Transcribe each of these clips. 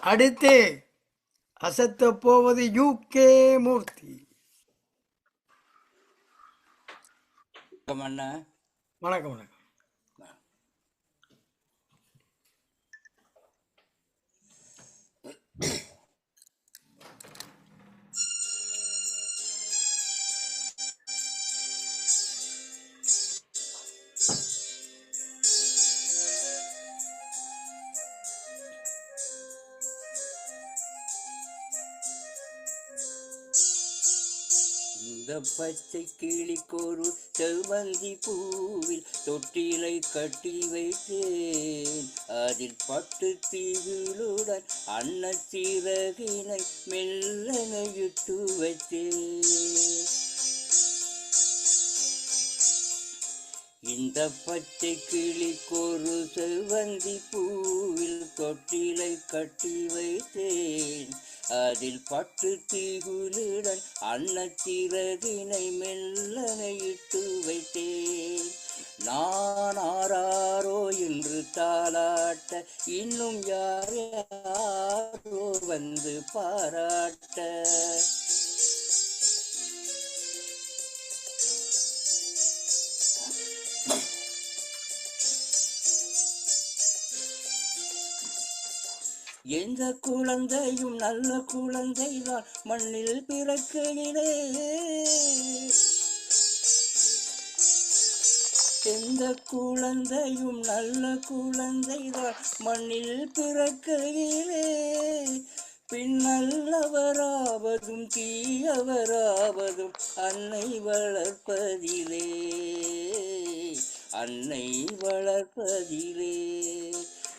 அடுத்து அசத்த போவது U K மூர்த்தி வணக்கம் வணக்கம். பச்சை கிளிக்கொரு செவ்வந்தி பூவில் தொட்டிலை கட்டி வைத்தேன். அதில் பட்டு தீவிலுடன் அன்னச்சிறகினை மெல்லனையிட்டு வைத்தேன். இந்த பச்சை கிளிக்கொரு செவ்வந்தி பூவில் தொட்டிலை கட்டி வைத்தேன். அதில் பட்டு தீகுலுடன் அன்னச்சிறகினை மெல்லனையிட்டு வைத்தேன். நான் ஆராரோ என்று தாளாட்ட இன்னும் யார் யாரோ வந்து பாராட்ட. எந்த குழந்தையும் நல்ல குழந்தைதான். மண்ணில் பிறக்கிறே எந்த குழந்தையும் நல்ல குழந்தைதான். மண்ணில் பிறக்கையிலே. பின்னல்லவராவதும் தீயவராவதும் அன்னை வளர்ப்பதிலே. அன்னை வளர்ப்பதிலே.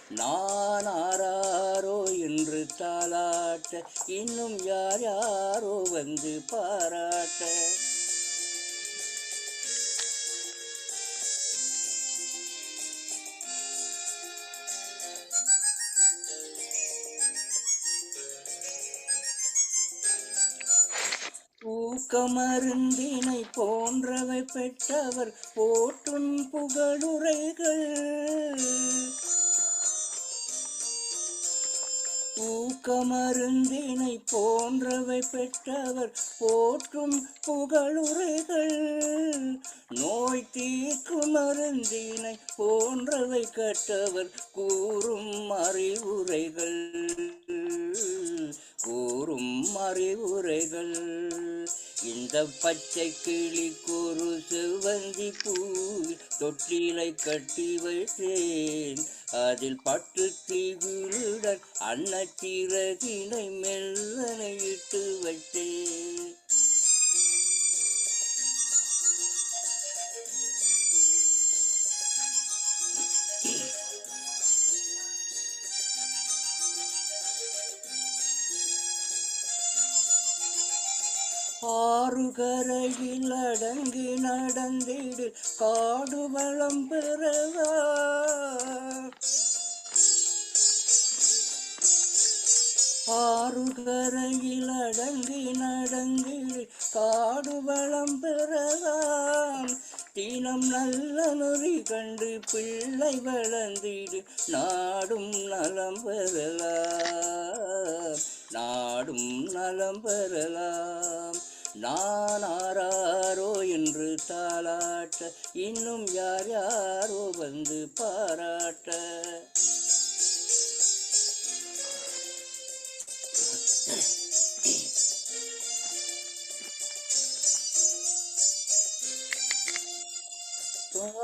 நான் ஆராரோ என்று தாளாட்ட இன்னும் யார் யாரோ வந்து பாராட்ட. ஊக்கமருந்தினை போன்றவை பெற்றவர் போற்றும் புகழுரைகள். ஊக்கமருந்தினை போன்றவை பெற்றவர் போற்றும் புகழுரைகள். நோய் தீர்க்கும் மருந்தினை போன்றவை கற்றவர் கூறும் அறிவுரைகள். கூறும் அறிவுரைகள். இந்த பச்சை கிளி கூறு செவ்வந்தி பூ தொட்டிலை கட்டி வைத்தேன். அதில் பட்டு தீவிலுடன் அன்னச்சிறகினை மெல்லனையிட்டு வைத்தேன் ஆறு கரையில் அடங்கி நடந்திடு காடு வளம் பெறவா. ஆறு கரையில் அடங்கி நடந்திடு காடு வளம் பெறலாம் தினம் நல்ல நொறி கண்டு பிள்ளை வளர்ந்திடு நாடும் நலம் பெறலாம். நாடும் நலம் பெறலாம். நான் ஆராரோ என்று தாளாட்ட இன்னும் யார் யாரோ வந்து பாராட்ட.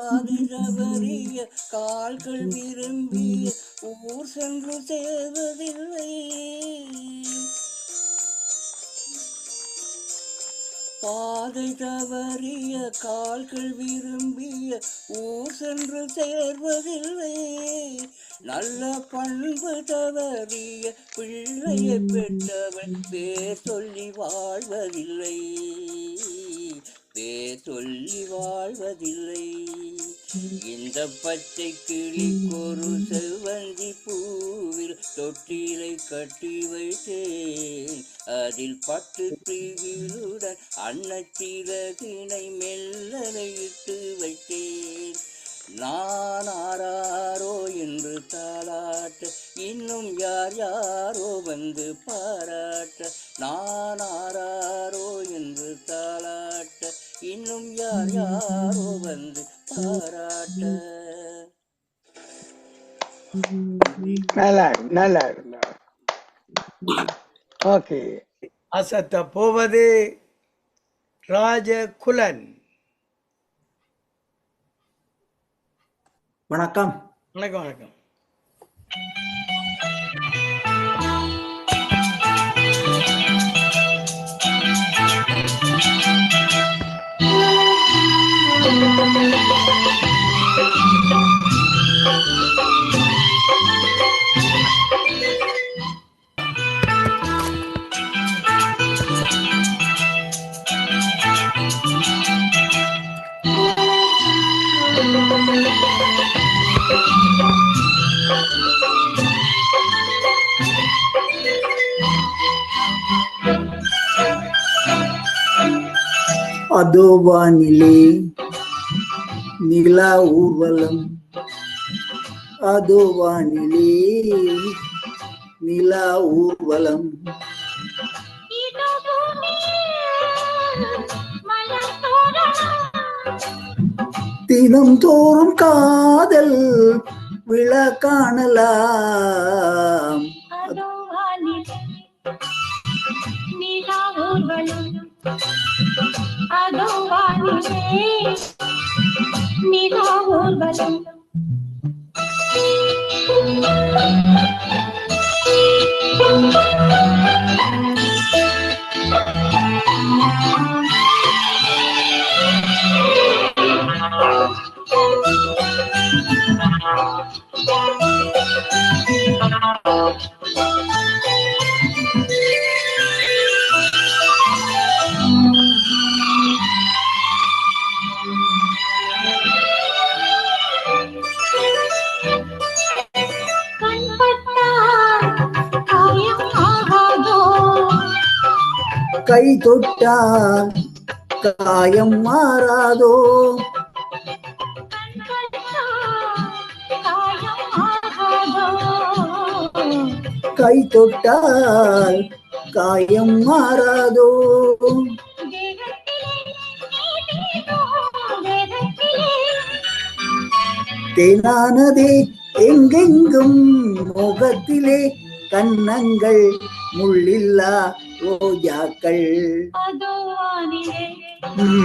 பாதிரவறிய கால்கள் விரும்பிய ஊர் சென்று சேர்வதில்லை பாதை தவறிய கால்கள் விரும்பிய ஊர் சென்று சேர்வதில்லை. நல்ல பண்பு தவறிய பிள்ளையை பெற்றவன் பேர் சொல்லி வாழ்வதில்லை. பேர் சொல்லி வாழ்வதில்லை. இந்த பச்சை கிளிக்கொரு செவ்வந்தி பூவில் தொட்டிலை கட்டி வைத்தேன். அதில் பட்டு பிரிவிலுடன் அன்னத்திலகினை மெல்லலையிட்டு வைத்தேன். நான் ஆராரோ என்று தாளாட்ட இன்னும் யார் யாரோ வந்து பாராட்ட. நான் ஆராரோ என்று தாளாட்ட இன்னும் யார் யாரோ வந்து பாராட்ட நல்லா நல்லா ஓகே. அசத்த போவது ராஜகுலன். வணக்கம். வணக்கம் வணக்கம். அதோ வானிலே நிலா ஊர்வலம். அதோ வானிலே நிலா ஊர்வலம். தினம் தோறும் காதல் விழ காணலாம். ஊர்வலம் கண்பட்டால் கை தொட்டால் காயம் மாறாதோ? கை தொட்டால் காயம் மாறாதோ? தேனானதே எங்கெங்கும் முகத்திலே கன்னங்கள் முள்ளில்லா ரோஜாக்கள் உம்,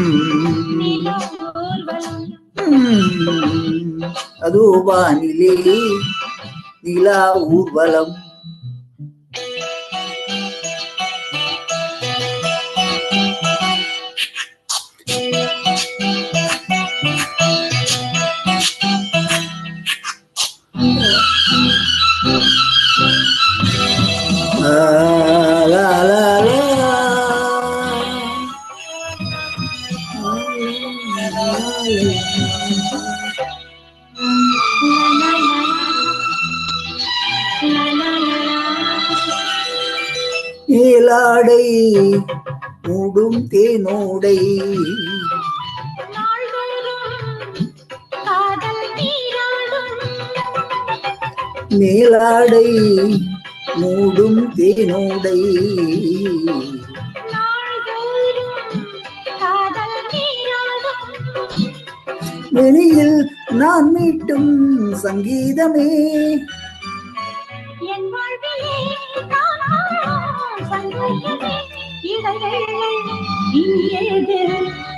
உம், அதோ வானிலே நிலா தேனோடை. மேலாடை மூடும் தேனோடை. வெளியில் நான் மீட்டும் சங்கீதமே. என்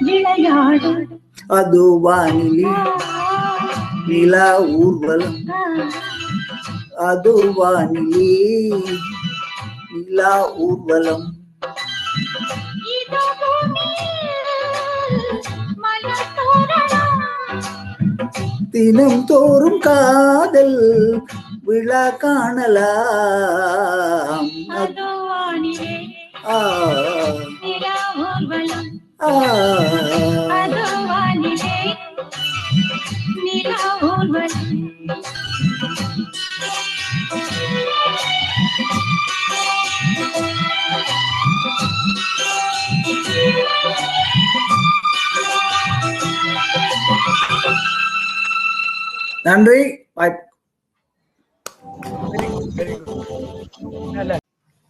விளையாடும். அது வானிலே நிலா ஊர்வலம். அது வானிலே நிலா ஊர்வலம். தினம் தோறும் காதல் விழா காணலாம். ஆ, அதோ வானிலே நிலா ஊர்வலம் நன்றி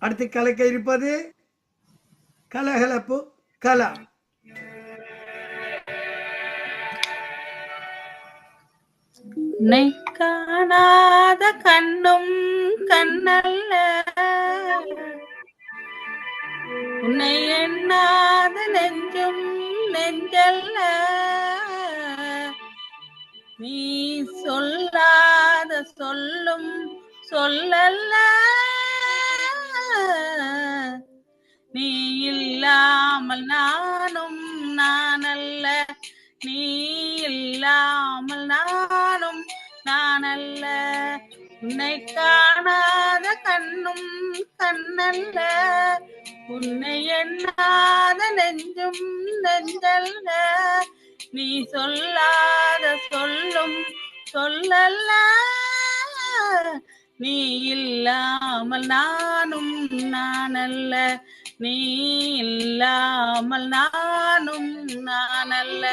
அடுத்து கலக்க இருப்பது கலகலப்பு. கலா உன்னை காணாத கண்ணும் கண்ணல்ல. உன்னை எண்ணாத நெஞ்சும் நெஞ்சல்ல. நீ சொல்லாத சொல்லும் சொல்லல்ல. நீ இல்லாமல் நானும் நானல்ல. நீ இல்லாமல் நானும் நானல்ல. உன்னை காணாத கண்ணும் கண்ணல்ல. உன்னை எண்ணாத நெஞ்சும் நெஞ்சல்ல. நீ சொல்லாத சொல்லும் சொல்லல்ல. நீ இல்லாமல் நானும் நானல்ல. நீ இல்லாமல் நானும் நான் அல்ல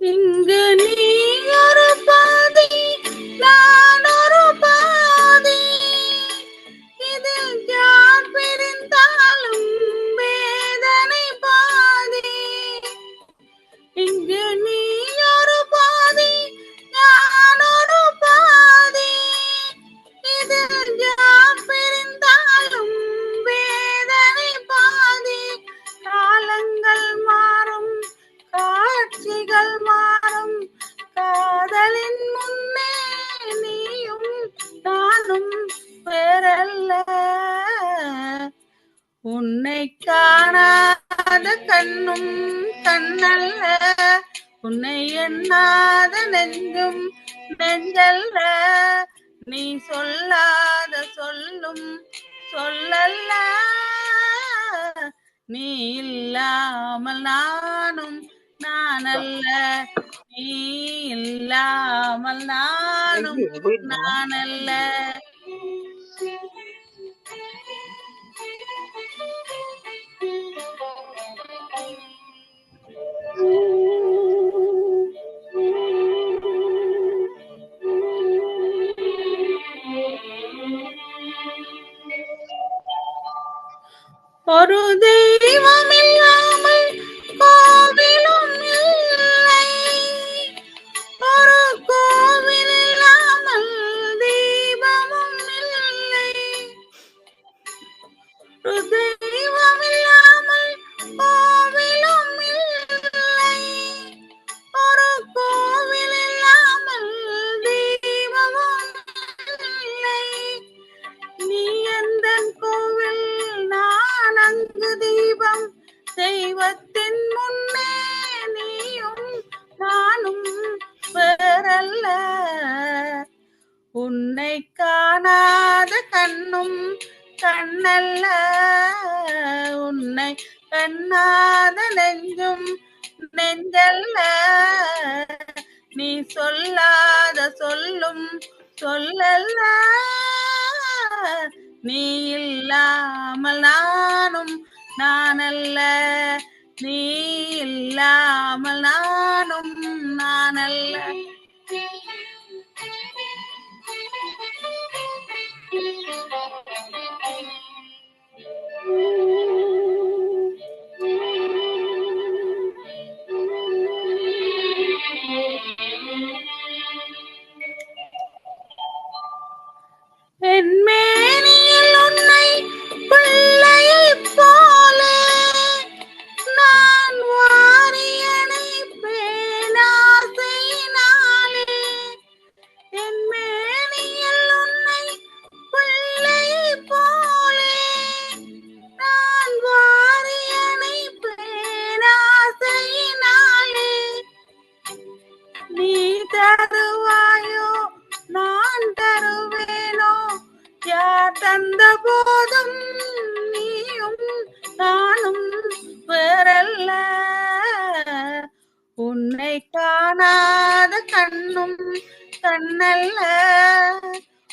இங்கு நீ சொல்லல்ல நீ இல்லாமல் நானும் நானல்ல. நீ இல்லாமல் நானும் நானல்ல. ஒரு தெய்வம் இல்லாமல் கோவிலும் தந்த போதும் நீயும் நானும் வேறல்ல. உன்னை காணாத கண்ணும் கண்ணல்ல.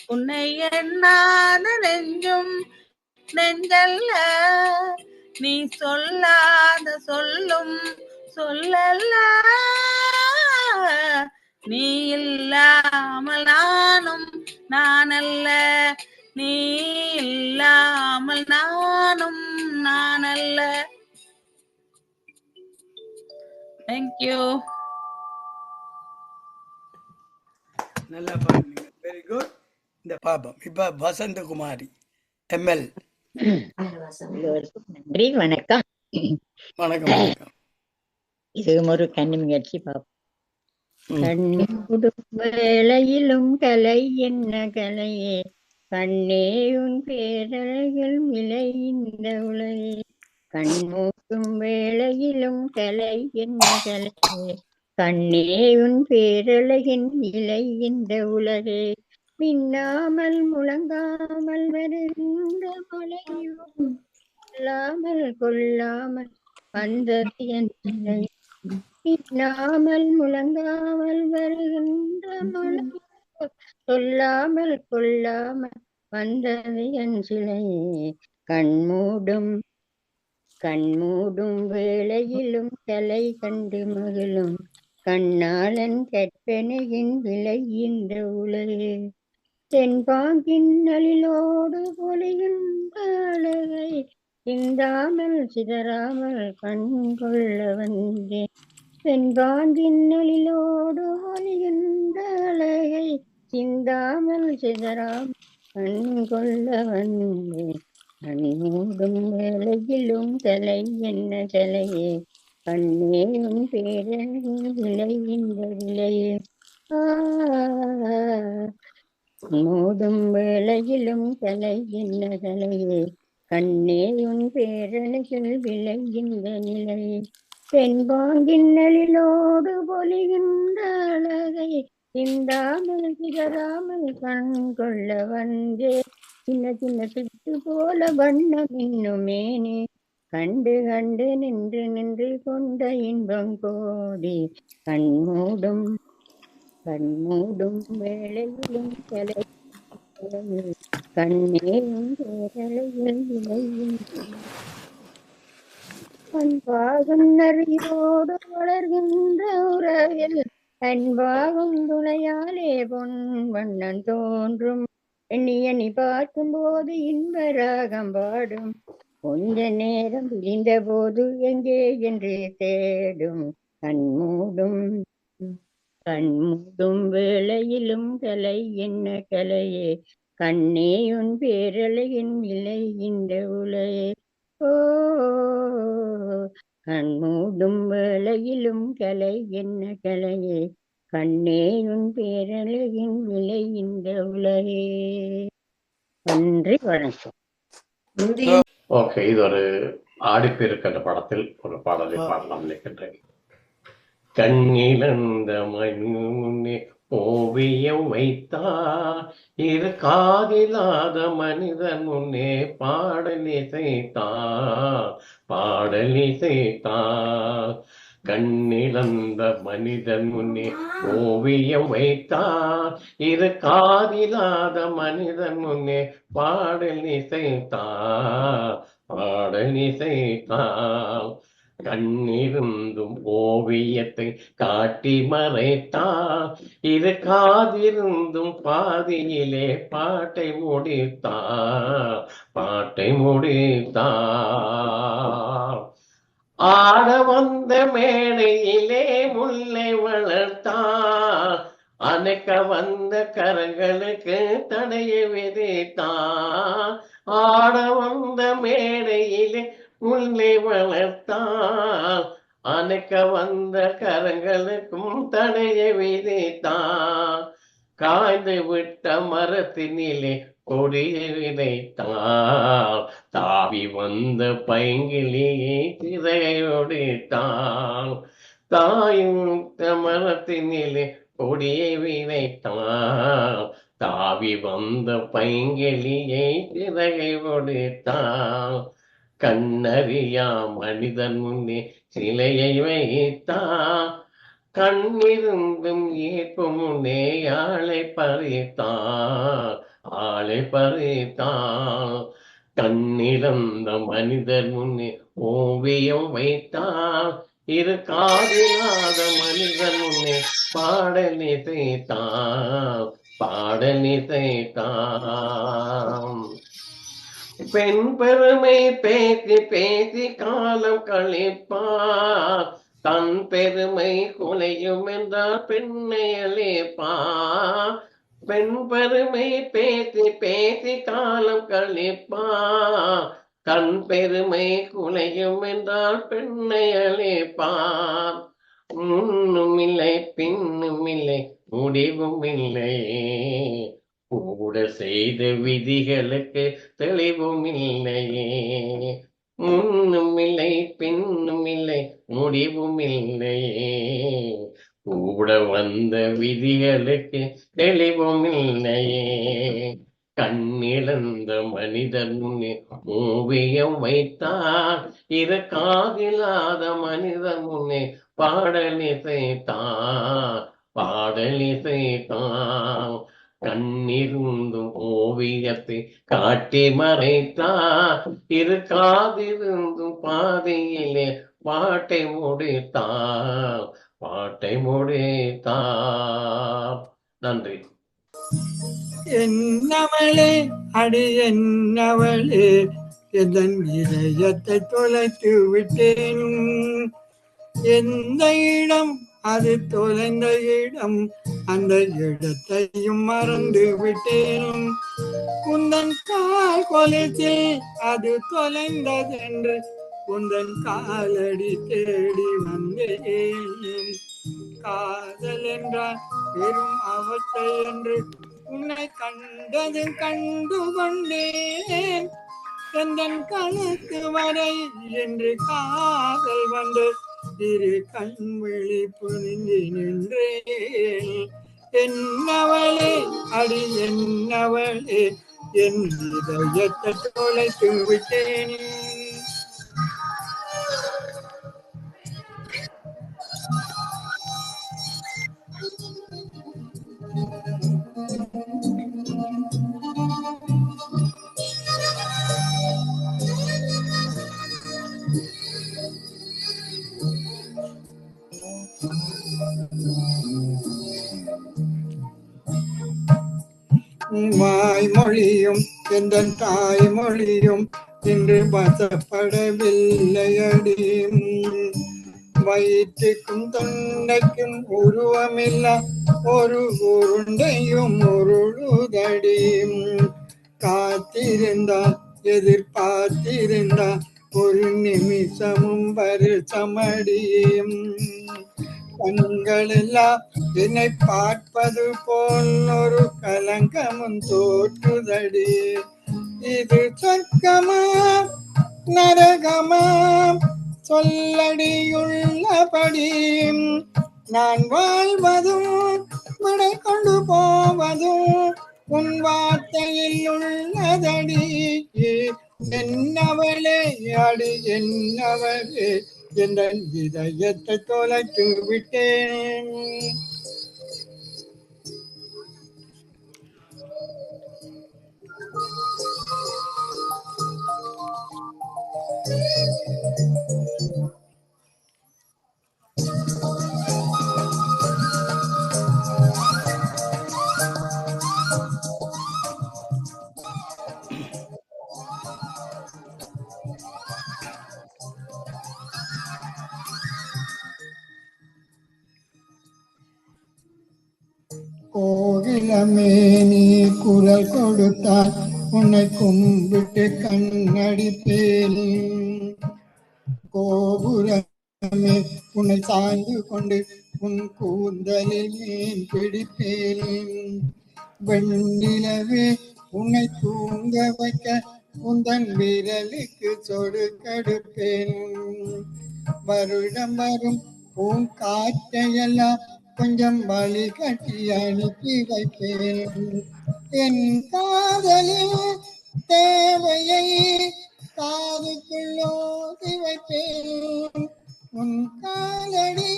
உன்னை எண்ணாத நெஞ்சும் நெஞ்சல்ல. நீ சொல்லாத சொல்லும் சொல்லல்ல. நீ இல்லாமல் நானும் நானல்ல. நீ இல்லாமல் நானும் நானல்ல. தேங்க்யூ நல்லா பாடுனீங்க வெரி குட் இந்த பாப்போம் இப்ப வசந்தகுமாரி எம்எல் நன்றி வணக்கம். வணக்கம் வணக்கம். இதுவும் ஒரு கன்னி முயற்சி பார்ப்போம் ம். கண்ணுடும் வேளையிலும் கலை என்ன கலையே? கண்ணே உன் பேரழகில் விலை இந்த உலகே கண்மூட்டும் வேளையிலும் கலை என்ன கலையே கண்ணே உன் பேரழகின் விலை இந்த உலகே மின்னாமல் முழங்காமல் வருந்த மலையும் கொல்லாமல் கொல்லாமல் வந்தது என் மின்னாமல் முழங்காமல் வருகின்ற மலையும் சொல்லாமல் கொள்ளாமல் வந்தது என் சிலையே கண்மூடும் கண்மூடும் வேளையிலும் தலை கண்டு மகிழும். கண்ணாளன் கற்பனையின் விலை இந்த உலகே தென்பாங்கின் நலிலோடு பொலிகின்ற அழகை சிந்தாமல் சிதறாமல் கண் கொள்ள வந்தேன். தென்பாங்கின் நலிலோடு அழகை சிந்தாமல் சிதறாம். கண் கொள்ள வேலையிலும் தலை என்ன தலையே? கண்ணேயும் பேரழின் விலை இந்த விலையே ஆ மூடும் வேளையிலும் தலை என்ன தலையே? கண்ணேயும் பேரணிகள் பேரழகில் விலை இந்த நிலையே. தென்பாங்கின் பொலிகின்ற அழகை சிந்தாமல் சிதறாமல் கண் கொள்ள வந்தே. சின்ன சின்ன சிட்டு போல வண்ணம் இன்னுமேனே கண்டு கண்டு நின்று நின்று கொண்ட இன்பம் கோடி. கண்மூடும் கண்மூடும் வேளையிலும் கலை கண்ணேயும் பேரலையில் விளையும் அன்பாகும் நரியோடு வளர்கின்ற உறவில் அன்பாகும் துணையாலே பொன் வண்ணன் தோன்றும். எண்ணி எண்ணி பார்க்கும் போது இன்ப ராகம் பாடும். கொஞ்ச நேரம் விழிந்த போது எங்கே என்று தேடும். கண்மூடும் கண்மூடும் வேளையிலும் கலை என்ன கலையே? கண்ணே உன் பேரலையின் விலை இந்த உலையே கண்மூடும் வேளையிலும் கலை என்ன கலையே? கண்ணே உன் பேரழகின் விலை இந்த உலகே. நன்றி வணக்கம். ஓகே இது ஒரு ஆடிப்பெருக்கின்ற படத்தில் ஒரு பாடலை பாடலாம் நினைக்கின்றேன். கண்ணிழந்த மண்ணே ஓவியம் வைத்தார். இரு காதிலாத மனிதன் முன்னே பாடல் இசைத்தார். பாடல் இசைத்தார். கண்ணிழந்த மனிதன் முன்னே ஓவியம் வைத்தார். இரு காதிலாத மனிதன் முன்னே பாடல் இசைத்தார். பாடல் இசைத்தார். கண்ணிருந்தும் ஓவியத்தை காட்டி மறைத்தா இது காதிருந்தும் பாதியிலே பாட்டை முடித்தா பாட்டை முடித்தா. ஆட வந்த மேடையிலே முல்லை வளர்த்தா அணைக்க வந்த கரங்களுக்கு தடையை விதித்தார் ஆட வந்த மேடையிலே முல்லை வளர்த்தார் அணைக்க வந்த கரங்களுக்கும் தடையை விதைத்தான் காய்ந்து விட்ட மரத்தினிலே கொடியை விதைத்தார் தாவி வந்த பைங்கிலியை திரையொடித்தான் தாயும் மரத்தினிலே கொடியை விதைத்தான் தாவி வந்த பைங்கிலியை திரையுடைத்தான் கண்ணறியா மனிதன் முன்னே சிலையை வைத்தா கண்ணிருந்தும் ஏற்பு முன்னே ஆளை பறித்தாள் ஆளை பறித்தாள். கண்ணிழந்த மனிதர் முன்னே ஓவியம் வைத்தாள் இரு காதில்லாத மனிதர் முன்னே பாடல் செய்தாள் பாடல் செய்தான் பெண் பெருமை பேசி பேசி காலம் கழிப்பார் தன் பெருமை குலையும் என்றால் பெண்ணை அழைப்பார் பெண் பெருமை பேசி பேசி காலம் கழிப்பார் தன் பெருமை குலையும் என்றால் பெண்ணை அழைப்பார் முன்னும் இல்லை பின்னும் இல்லை முடிவும் இல்லை. கூட செய்த விதிகளுக்கு தெளிவும் இல்லையே. முன்னும் இல்லை பின்னும் இல்லை முடிவும் இல்லையே. கூட வந்த விதிகளுக்கு தெளிவும் இல்லையே. கண்ணிழந்த மனிதன் முன்னே ஓவியம் வைத்தார். இரு காதில்லாத மனிதன் முன்னே பாடல் இசைத்தார். பாடல் இசைத்தார். கண்ணிருந்தும் ஓவியத்தை காட்டி மறைத்தா இரு காதிருந்தும் பாதையிலே பாட்டை முடித்தா பாட்டை முடித்தா நன்றி. என்னவளே அடி என்னவளே எதன் இதயத்தை தொலைத்து விட்டேன் எந்த இடம் அது தொலைந்த இடம். அந்த இடத்தையும் மறந்து விட்டேனும். உந்தன் கால் கொலைத்தில் அது தொலைந்ததென்று உந்தன் காலடி தேடி வந்தேன் காதல் என்றால் பெரும் அவஸ்தை என்று உன்னை கண்டது கண்டு கொண்டேன். எந்தன் கணக்கு வரை என்று காதல் வந்து திரு கண் புரிந்து நின்றேன். என்னவளே அடி என்னவளே என் இதயத்தை தொலைத்து விட்டேன். வாய்மொழியும் எந்த தாய்மொழியும் இன்று பசப்படவில்லையடி வயிற்றுக்கும் தொண்டைக்கும் உருவமில்ல ஒரு உருண்டையும் உருளுதடியும் காத்திருந்தால் எதிர்பார்த்திருந்தால் ஒரு நிமிஷமும் வருஷமடியும் கண்கள் எல்லாம் என்னை பார்ப்பது போல் ஒரு கலங்கமும் தோற்றுதடி. இது சொர்க்கமா? நரகமா? சொல்லடியுள்ளபடி நான் வாழ்வதும் விடை கொண்டு போவதும் உன் வார்த்தையில் உள்ளதடி. என்னவளே அடி என்னவளே. என்ற இதயத்தை தொலைத்து விட்டேன் கோகிலமே உன்னை கும்பிட்டு கண்ணடிப்பேன் கோபுரமே உன்னை சாய்ந்து கொண்டு உன் கூந்தலில் ஏன் பிடிப்பேன். வெண்ணிலவே உன்னை தூங்க வைக்க உந்தன் விரலுக்கு சொடுக்கெடுப்பேன் வருடம் வரும் உன் காற்றையெல்லாம் கொஞ்சம் வழி கட்டி அனுப்பி வைப்பேன். என் காதலின் தேவையை காதுக்குள்ளோ திவற்றேன் உன் காலடி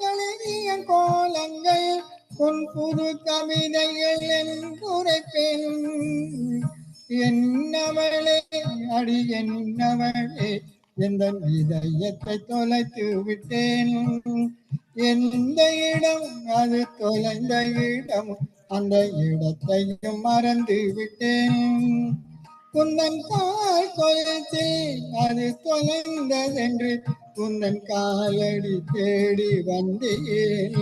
எழுதிய கோலங்கள் உன் புது கவிதைகள் என் குறைப்பேன் என்னவளே அடி என்னவளே எந்த இதயத்தை தொலைத்து விட்டேன். எந்த இடம் அது தொலைந்த இடம் அந்த இடத்தையும் மறந்து விட்டேன் குந்தன் கால் கொலைத்தில் அது தொலைந்ததென்று குந்தன் காலடி தேடி வந்தேன்.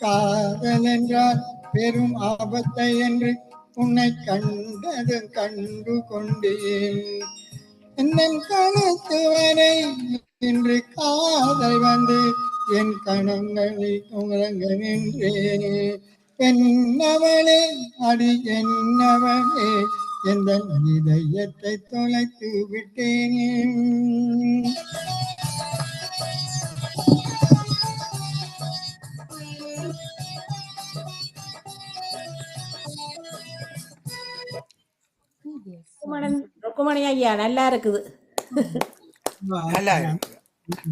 காதல் என்றால் பெரும் ஆபத்தை என்று உன்னை கண்டது கண்டு கொண்டேன். என் கணத்து வரை இன்று காதல் வந்து என் கணங்களை உறங்க நின்றேன். என்னவளே அடி என்னவளே எந்த இதயத்தை தொலைத்து விட்டேன்? ருக்குமணி ஐயா நல்லா இருக்குது. நல்லா.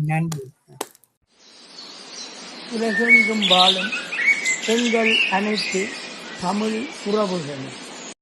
நன்றி. உலகெங்கும் வாழும் எங்கள் அனைத்து தமிழ் உறவுகளும்.